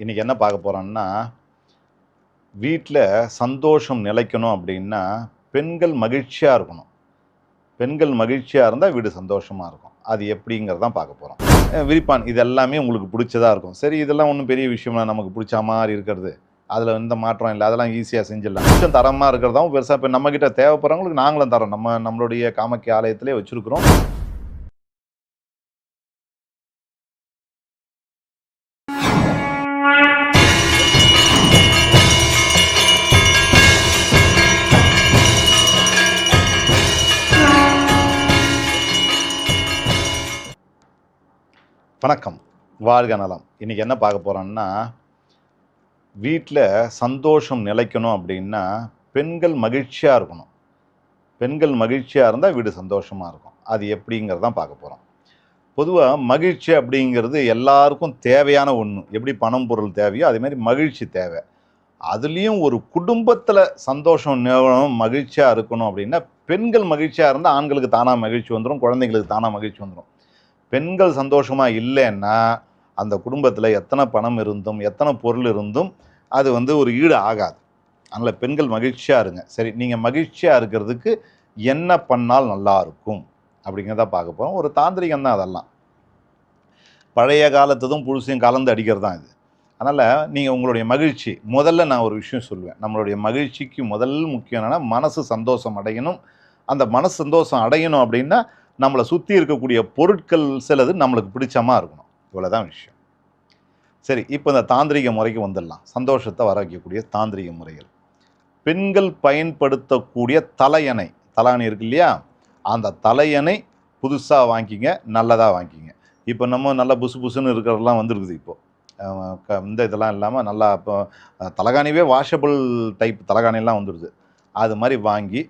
இன்றைக்கி என்ன பார்க்க போகிறோம்னா வீட்டில் சந்தோஷம் நிலைக்கணும் அப்படின்னா பெண்கள் மகிழ்ச்சியாக இருக்கணும். பெண்கள் மகிழ்ச்சியாக இருந்தால் வீடு சந்தோஷமாக இருக்கும். அது எப்படிங்கிறதான் பார்க்க போகிறோம் விரிப்பான் இது எல்லாமே உங்களுக்கு பிடிச்சதாக இருக்கும். சரி இதெல்லாம் ஒன்றும் பெரிய விஷயமா நமக்கு பிடிச்ச மாதிரி இருக்கிறது. அதில் எந்த மாற்றம் இல்லை. அதெல்லாம் ஈஸியாக செஞ்சிடலாம். கொஞ்சம் தரமாக இருக்கிறதாவும் பெருசாக இப்போ நம்மக்கிட்ட தேவைப்படுறவங்களுக்கு நாங்களும் தரோம். நம்ம நம்மளுடைய காமக்கிய ஆலயத்திலே வச்சுருக்குறோம். வணக்கம். வாழ்க நலம். இன்றைக்கி என்ன பார்க்க போகிறோம்னா வீட்டில் சந்தோஷம் நிலைக்கணும் அப்படின்னா பெண்கள் மகிழ்ச்சியாக இருக்கணும். பெண்கள் மகிழ்ச்சியாக இருந்தால் வீடு சந்தோஷமாக இருக்கும். அது எப்படிங்கிறதான் பார்க்க போகிறோம் பொதுவாக மகிழ்ச்சி அப்படிங்கிறது எல்லாருக்கும் தேவையான ஒன்று எப்படி பணம் பொருள் தேவையோ அதேமாதிரி மகிழ்ச்சி தேவை. அதுலேயும் ஒரு குடும்பத்தில் சந்தோஷம் நிலவணும் மகிழ்ச்சியாக இருக்கணும் அப்படின்னா பெண்கள் மகிழ்ச்சியாக இருந்தால் ஆண்களுக்கு தானாக மகிழ்ச்சி வந்துடும் குழந்தைங்களுக்கு தானாக மகிழ்ச்சி வந்துடும் பெண்கள் சந்தோஷமாக இல்லைன்னா அந்த குடும்பத்தில் எத்தனை பணம் இருந்தும் எத்தனை பொருள் இருந்தும் அது வந்து ஒரு ஈடு ஆகாது. அதனால் பெண்கள் மகிழ்ச்சியாக இருங்க. சரி நீங்கள் மகிழ்ச்சியாக இருக்கிறதுக்கு என்ன பண்ணால் நல்லா இருக்கும் அப்படிங்கிறத பார்க்க போகிறோம் ஒரு தாந்திரிகம் தான் அதெல்லாம். பழைய காலத்ததும் புதுசையும் கலந்து அடிக்கிறது தான் இது. அதனால் நீங்கள் உங்களுடைய மகிழ்ச்சி முதல்ல நான் ஒரு விஷயம் சொல்லுவேன். நம்மளுடைய மகிழ்ச்சிக்கு முதல் முக்கியம் என்னென்னா மனசு சந்தோஷம் அடையணும். அந்த மனசு சந்தோஷம் அடையணும் அப்படின்னா நம்மளை சுற்றி இருக்கக்கூடிய பொருட்கள் சிலது நம்மளுக்கு பிடிச்சமாக இருக்கணும். இவ்வளோதான் விஷயம். சரி இப்போ இந்த தாந்திரிக முறைக்கு வந்துடலாம். சந்தோஷத்தை வர வைக்கக்கூடிய தாந்திரிக முறைகள். பெண்கள் பயன்படுத்தக்கூடிய தலையணை தலாணி இருக்கு இல்லையா? அந்த தலையணை புதுசாக வாங்கிக்கிங்க நல்லதாக வாங்கிக்கிங்க இப்போ நம்ம நல்லா புசு புசுன்னு இருக்கிறதெல்லாம் வந்துருக்குது இப்போது இந்த இதெல்லாம் இல்லாமல் நல்லா இப்போ தலகாணிவே வாஷபிள் டைப் தலகாணிலாம் வந்துடுது அது மாதிரி வாங்கி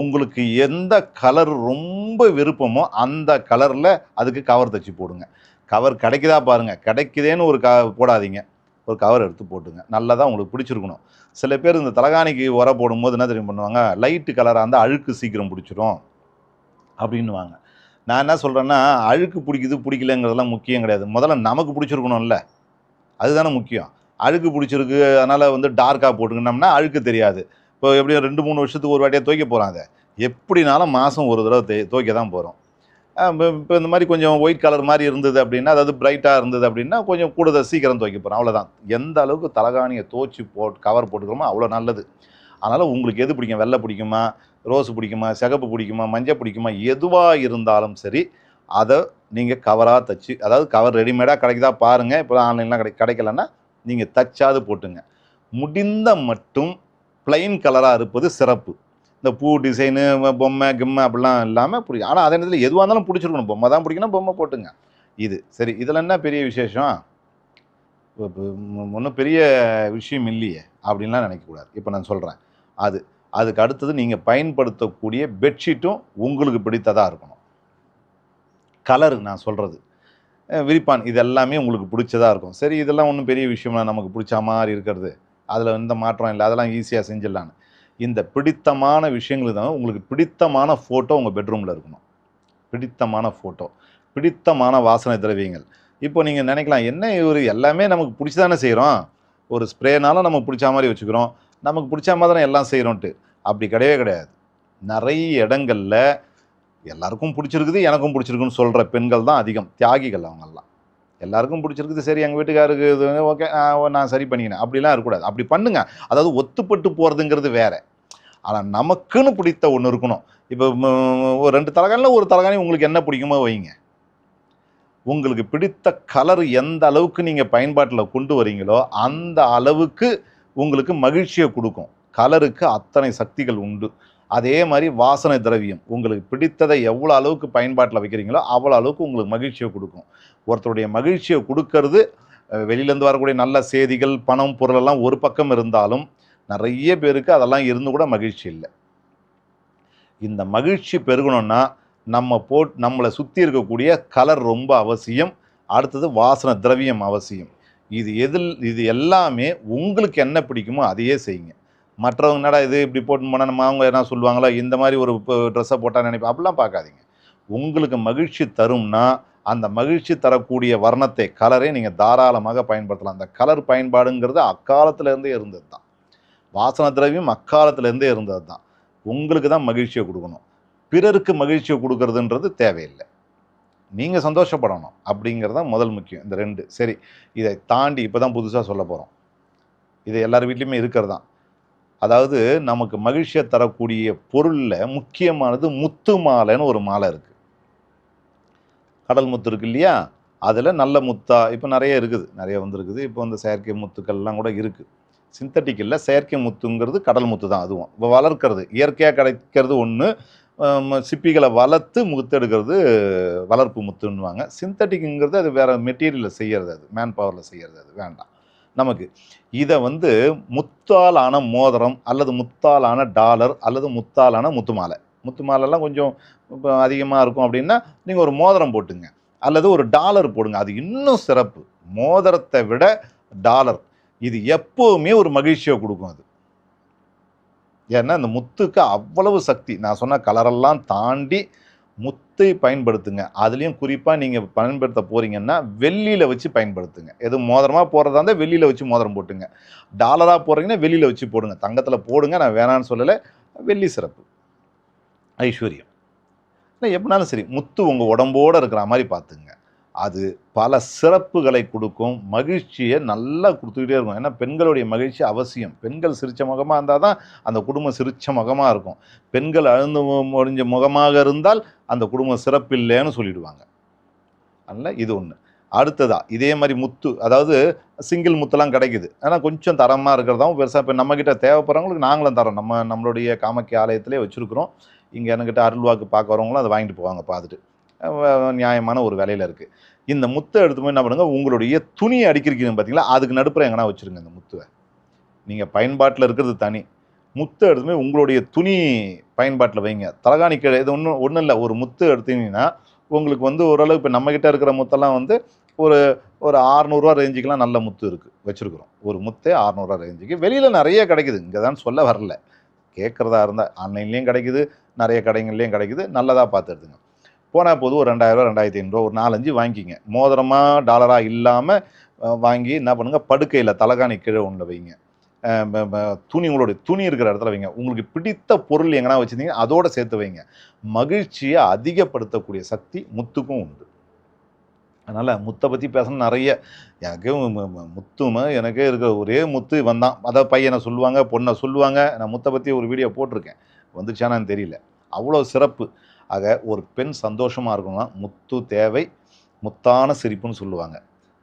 உங்களுக்கு எந்த கலர் ரொம்ப விருப்பமோ அந்த கலரில் அதுக்கு கவர் தைச்சி போடுங்க. கவர் கிடைக்குதா பாருங்கள் கிடைக்குதேன்னு ஒரு க போடாதீங்க. ஒரு கவர் எடுத்து போட்டுங்க. நல்லதாக உங்களுக்கு பிடிச்சிருக்கணும். சில பேர் இந்த தலகாணிக்கு உர போடும்போது என்ன தெரியும் பண்ணுவாங்க? லைட்டு கலராக இருந்தால் அழுக்கு சீக்கிரம் பிடிச்சிரும் அப்படின்னுவாங்க. நான் என்ன சொல்கிறேன்னா அழுக்கு பிடிக்குது பிடிக்கலங்கிறதெல்லாம் முக்கியம் கிடையாது. முதல்ல நமக்கு பிடிச்சிருக்கணும்ல. அதுதானே முக்கியம். அழுக்கு பிடிச்சிருக்கு அதனால் வந்து டார்க்காக போட்டுக்கணும்னா அழுக்கு தெரியாது. இப்போ எப்படியும் ரெண்டு மூணு வருஷத்துக்கு ஒரு வாட்டியாக துவைக்க போகிறாங்க எப்படினாலும் மாதம் ஒரு தடவை தே துவைக்க தான் போகிறோம் இப்போ இந்த மாதிரி கொஞ்சம் ஒயிட் கலர் மாதிரி இருந்தது அப்படின்னா அதாவது பிரைட்டாக இருந்தது அப்படின்னா கொஞ்சம் கூடுதல் சீக்கிரம் துவைக்க போகிறோம் அவ்வளோதான் எந்த அளவுக்கு தலகாணியை தோச்சி போட்டு கவர் போட்டுக்கிறோமோ அவ்வளோ நல்லது. அதனால் உங்களுக்கு எது பிடிக்கும்? வெள்ளை பிடிக்குமா? ரோஸ் பிடிக்குமா? சிகப்பு பிடிக்குமா? மஞ்சள் பிடிக்குமா? எதுவாக இருந்தாலும் சரி அதை நீங்கள் கவராக தச்சு அதாவது கவர் ரெடிமேடாக கிடைக்குதா பாருங்கள் இப்போ ஆன்லைன்லாம் கிடை கிடைக்கலன்னா நீங்கள் தச்சாது போட்டுங்க. முடிந்த மட்டும் பிளைன் கலராக இருப்பது சிறப்பு. இந்த பூ டிசைனு பொம்மை கிம்மை அப்படிலாம் இல்லாமல் பிடிக்கும் ஆனால் அதே நேரத்தில் எதுவாக இருந்தாலும் பிடிச்சிருக்கணும். பொம்மை தான் பிடிக்கணும் பொம்மை போட்டுங்க. இது சரி இதில் என்ன பெரிய விசேஷம்? ஒன்றும் பெரிய விஷயம் இல்லையே அப்படின்லாம் நினைக்கக்கூடாது. இப்போ நான் சொல்கிறேன் அது அதுக்கு அடுத்தது நீங்கள் பயன்படுத்தக்கூடிய பெட்ஷீட்டும் உங்களுக்கு பிடித்ததாக இருக்கணும். கலரு நான் சொல்கிறது விரிப்பான் இது எல்லாமே உங்களுக்கு பிடிச்சதாக இருக்கும். சரி இதெல்லாம் ஒன்றும் பெரிய விஷயமா நமக்கு பிடிச்ச மாதிரி இருக்கிறது. அதில் எந்த மாற்றம் இல்லை. அதெல்லாம் ஈஸியாக செஞ்சிடலான்னு. இந்த பிடித்தமான விஷயங்கள் தான் உங்களுக்கு பிடித்தமான ஃபோட்டோ உங்கள் பெட்ரூமில் இருக்கணும். பிடித்தமான ஃபோட்டோ பிடித்தமான வாசனை திரவியங்கள். இப்போ நீங்கள் நினைக்கலாம் என்ன இவர் எல்லாமே நமக்கு பிடிச்சி தானே செய்கிறோம் ஒரு ஸ்ப்ரேனாலும் நமக்கு பிடிச்ச மாதிரி வச்சுக்கிறோம். நமக்கு பிடிச்ச மாதிரி தானே எல்லாம் செய்கிறோன்ட்டு அப்படி கிடையவே கிடையாது. நிறைய இடங்களில் எல்லாருக்கும் பிடிச்சிருக்குது எனக்கும் பிடிச்சிருக்குன்னு சொல்கிற பெண்கள் தான் அதிகம் தியாகிகள் அவங்கெல்லாம். எல்லாருக்கும் பிடிச்சிருக்குது. சரி எங்கள் வீட்டுக்காருக்கு இது ஓகே நான் சரி பண்ணிக்கினேன் அப்படிலாம் இருக்கக்கூடாது. அப்படி பண்ணுங்க. அதாவது ஒத்துப்பட்டு போகிறதுங்கிறது வேறு. ஆனால் நமக்குன்னு பிடித்த ஒன்று இருக்கணும். இப்போ ஒரு ரெண்டு தலகாணியில் ஒரு தலகாணி உங்களுக்கு என்ன பிடிக்குமோ வைங்க. உங்களுக்கு பிடித்த கலர் எந்த அளவுக்கு நீங்கள் பயன்பாட்டில் கொண்டு வரீங்களோ அந்த அளவுக்கு உங்களுக்கு மகிழ்ச்சியை கொடுக்கும். கலருக்கு அத்தனை சக்திகள் உண்டு. அதே மாதிரி வாசனை திரவியம். உங்களுக்கு பிடித்ததை எவ்வளோ அளவுக்கு பயன்பாட்டில் வைக்கிறீங்களோ அவ்வளோ அளவுக்கு உங்களுக்கு மகிழ்ச்சியை கொடுக்கும். ஒருத்தருடைய மகிழ்ச்சியை கொடுக்கறது வெளியிலேருந்து வரக்கூடிய நல்ல செய்திகள் பணம் பொருளெல்லாம் ஒரு பக்கம் இருந்தாலும் நிறைய பேருக்கு அதெல்லாம் இருந்து கூட மகிழ்ச்சி இல்லை. இந்த மகிழ்ச்சி பெருகணும்னா நம்ம போட் நம்மளை சுற்றி இருக்கக்கூடிய கலர் ரொம்ப அவசியம். அடுத்தது வாசனை திரவியம் அவசியம். இது எதில் இது எல்லாமே உங்களுக்கு என்ன பிடிக்குமோ அதையே செய்யுங்க. மற்றவங்க என்னடா இது இப்படி போட்டு போனால் நம்ம அவங்க என்ன சொல்லுவாங்களா? இந்த மாதிரி ஒரு ட்ரெஸ்ஸை போட்டால் நினைப்பேன் அப்படிலாம் பார்க்காதீங்க. உங்களுக்கு மகிழ்ச்சி தரும்னா அந்த மகிழ்ச்சி தரக்கூடிய வர்ணத்தை கலரை நீங்கள் தாராளமாக பயன்படுத்தலாம். அந்த கலர் பயன்பாடுங்கிறது அக்காலத்திலேருந்தே இருந்தது தான். வாசன திரவியம் அக்காலத்துலேருந்தே இருந்தது தான். உங்களுக்கு தான் மகிழ்ச்சியை கொடுக்கணும். பிறருக்கு மகிழ்ச்சியை கொடுக்கறதுன்றது தேவையில்லை. நீங்கள் சந்தோஷப்படணும் அப்படிங்கிறது தான் முதல் முக்கியம் இந்த ரெண்டு. சரி இதை தாண்டி இப்போ தான் புதுசாக சொல்ல போகிறோம் இது எல்லார் வீட்லேயுமே இருக்கிறது தான். அதாவது நமக்கு மகிழ்ச்சியை தரக்கூடிய பொருளில் முக்கியமானது முத்து மாலைன்னு ஒரு மாலை இருக்குது கடல் முத்து இருக்கு இல்லையா? அதில் நல்ல முத்தா இப்போ நிறைய இருக்குது. நிறைய வந்திருக்குது. இப்போ அந்த செயற்கை முத்துக்கள்லாம் கூட இருக்குது சிந்தட்டிக் இல்லை செயற்கை முத்துங்கிறது கடல் முத்து தான் அதுவும். இப்போ வளர்க்கறது இயற்கையாக கிடைக்கிறது ஒன்று சிப்பிகளை வளர்த்து முத்தெடுக்கிறது வளர்ப்பு முத்துன்னுவாங்க. சிந்தட்டிக்குங்கிறது அது வேறு மெட்டீரியலில் செய்கிறது அது மேன் பவரில் செய்கிறது அது வேண்டாம். நமக்கு. இதை வந்து முத்தாலான மோதிரம் அல்லது முத்தாலான டாலர் அல்லது முத்தாலான முத்து மாலை முத்து மாலைலாம் கொஞ்சம் இப்போ அதிகமாக இருக்கும் அப்படின்னா நீங்கள் ஒரு மோதிரம் போட்டுங்க. அல்லது ஒரு டாலர் போடுங்க. அது இன்னும் சிறப்பு. மோதிரத்தை விட டாலர். இது எப்போவுமே ஒரு மகிழ்ச்சியை கொடுக்கும் அது. ஏன்னா இந்த முத்துக்கு அவ்வளவு சக்தி. நான் சொன்ன கலரெல்லாம் தாண்டி முத்தை பயன்படுத்துங்க. அதுலேயும் குறிப்பாக நீங்கள் பயன்படுத்த போகிறீங்கன்னா வெள்ளியில் வச்சு பயன்படுத்துங்க. எது மோதிரமாக போகிறதா இருந்தால் வெள்ளியில் வச்சு மோதிரம் போட்டுங்க. டாலராக போடுறீங்கன்னா வெள்ளியில் வச்சு போடுங்க. தங்கத்தில் போடுங்க. நான் வேணான்னு சொல்லலை. வெள்ளி சிறப்பு. ஐஸ்வர்யம். இல்லை எப்படினாலும் சரி முத்து உங்கள் உடம்போடு இருக்கிற மாதிரி பார்த்துங்க. அது பல சிறப்புகளை கொடுக்கும். மகிழ்ச்சியை நல்லா கொடுத்துக்கிட்டே இருக்கும். ஏன்னா பெண்களுடைய மகிழ்ச்சி அவசியம். பெண்கள் சிரிச்ச முகமாக இருந்தால் தான் அந்த குடும்பம் சிரிச்ச முகமாக இருக்கும். பெண்கள் அழுந்து முடிஞ்ச முகமாக இருந்தால் அந்த குடும்பம் சிறப்பில்லைன்னு சொல்லிடுவாங்க. அதனால் இது ஒன்று அடுத்ததா இதே மாதிரி முத்து அதாவது சிங்கிள் முத்துலாம் கிடைக்குது. ஆனால் கொஞ்சம் தரமாக இருக்கிறதாவும் பெருசாக இப்போ நம்மக்கிட்ட தேவைப்படுறவங்களுக்கு நாங்களும் தரோம். நம்ம நம்மளுடைய காமக்கி ஆலயத்திலே வச்சுருக்குறோம். இங்கே என்கிட்ட அருள்வாக்கு பார்க்க வரவங்களும் அதை வாங்கிட்டு போவாங்க பார்த்துட்டு. நியாயமான ஒரு விலையில இருக்குது இந்த முத்தை எடுத்து போய் என்ன பண்ணுங்க உங்களுடைய துணியை அடிக்கிறீங்க பார்த்தீங்களா அதுக்கு நடுப்புற எங்கன்னா வச்சுருங்க இந்த முத்துவை. நீங்கள் பயன்பாட்டில் இருக்கிறது தனி. முத்தை எடுத்து போய் உங்களுடைய துணி பயன்பாட்டில் வைங்க. தலகாணி கீழே இது ஒன்றும் ஒன்றும் இல்லை ஒரு முத்து எடுத்தீங்கன்னா உங்களுக்கு வந்து ஓரளவு இப்போ நம்மக்கிட்ட இருக்கிற முத்தெல்லாம் வந்து ஒரு ஒரு ஆறுநூறுவா ரேஞ்சுக்கெலாம் நல்ல முத்து இருக்குது வச்சுருக்குறோம். ஒரு முத்தே ஆறுநூறுவா ரேஞ்சுக்கு. வெளியில் நிறைய கிடைக்குது இங்கே தான் சொல்ல வரல. கேட்குறதா இருந்தால் ஆன்லைன்லேயும் கிடைக்குது நிறைய கடைகள்லேயும் கிடைக்குது நல்லதாக பார்த்து எடுத்துங்க. போனால் போது ஒரு ரெண்டாயிரரூவா ரெண்டாயிரத்தி ஐநூறுரூவா ஒரு நாலஞ்சு வாங்கிக்கிங்க மோதிரமாக டாலராக இல்லாமல் வாங்கி என்ன பண்ணுங்கள் படுக்கையில் தலகாணி கீழே ஒன்று வைங்க. துணி உங்களுடைய துணி இருக்கிற இடத்துல வைங்க. உங்களுக்கு பிடித்த பொருள் எங்கன்னா வச்சுருந்தீங்க அதோட சேர்த்து வைங்க. மகிழ்ச்சியை அதிகப்படுத்தக்கூடிய சக்தி முத்துக்கும் உண்டு. அதனால் முத்தை பற்றி பேசணும் நிறைய. எனக்கு மு- முத்தும எனக்கே இருக்கிற ஒரே முத்து வந்தான் அதை பையனை சொல்லுவாங்க பொண்ணை சொல்லுவாங்க. நான் முத்தை பற்றி ஒரு வீடியோ போட்டிருக்கேன். வந்துச்சானான்னு தெரியல. அவ்வளோ சிறப்பு. ஆக ஒரு பெண் சந்தோஷமாக இருக்கணும்னா முத்து தேவை முத்தான சிரிப்புன்னு சொல்லுவாங்க.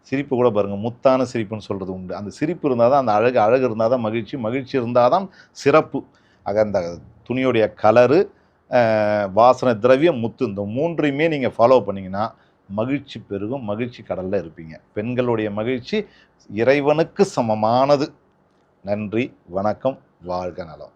சிரிப்பு கூட பாருங்கள் முத்தான சிரிப்புன்னு சொல்கிறது உண்டு. அந்த சிரிப்பு இருந்தால் தான் அந்த அழகு அழகு இருந்தால் தான் மகிழ்ச்சி மகிழ்ச்சி இருந்தால் தான் சிறப்பு. ஆக அந்த துணியுடைய கலரு வாசனை திரவியம் முத்து இந்த மூன்றையுமே நீங்கள் ஃபாலோ பண்ணிங்கன்னா மகிழ்ச்சி பெருகும் மகிழ்ச்சி கடலில் இருப்பீங்க. பெண்களுடைய மகிழ்ச்சி இறைவனுக்கு சமமானது. நன்றி வணக்கம் வாழ்க நலம்.